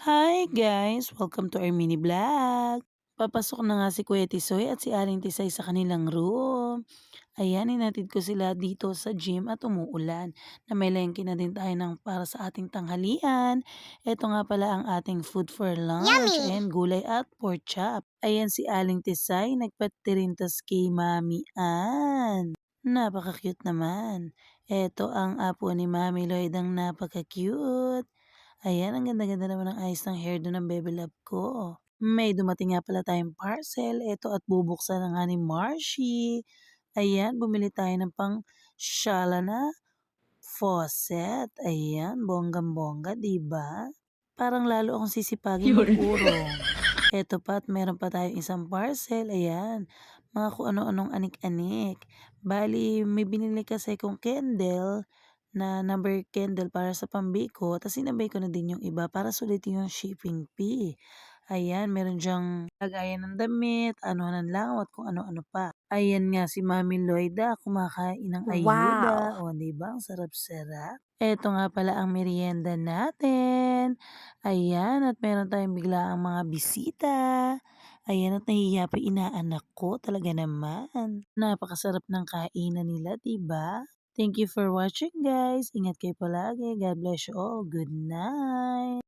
Hi guys! Welcome to our mini vlog. Papasok na nga si Kuya Tisoy at si Aling Tisay sa kanilang room. Ayan, inatid ko sila dito sa gym at umuulan. Namelengke na din tayo ng para sa ating tanghalian. Ito nga pala ang ating food for lunch. Yummy! Ayan, gulay at pork chop. Ayan si Aling Tisay, nagpatirintas kay Mami Ann. Napaka-cute naman. Ito ang apo ni Mami Lloyd ang napaka-cute. Ayan, ang ganda-ganda naman ng ayos ng hairdo ng Bebe Love ko. May dumating nga pala tayong parcel. Ito at bubuksan na nga ni Marcy. Ayan, bumili tayo ng pang shala na faucet. Ayan, bonggang-bongga, di ba? Parang lalo akong sisipagin mag-urong. Eto pa at meron pa tayong isang parcel. Ayan, mga kung ano-anong anik-anik. Bali, may binili kasi kong candle na number candle para sa pambiko. Tapos sinabay ko na din yung iba para sulitin yung shipping fee. Ayan, meron diyang lagayan ng damit, ano ng langaw at kung ano-ano pa. Ayan nga si Mami Lloyda, kumakain ng ayuda. Wow! O, di ba? Ang sarap-sarap. Eto nga pala ang merienda natin. Ayan, at meron tayong bigla ang mga bisita. Ayan, at nahihiya pa inaanak ko. Talaga naman. Napakasarap ng kainan nila, di ba? Thank you for watching guys. Ingat kayo palagi. God bless you all. Good night.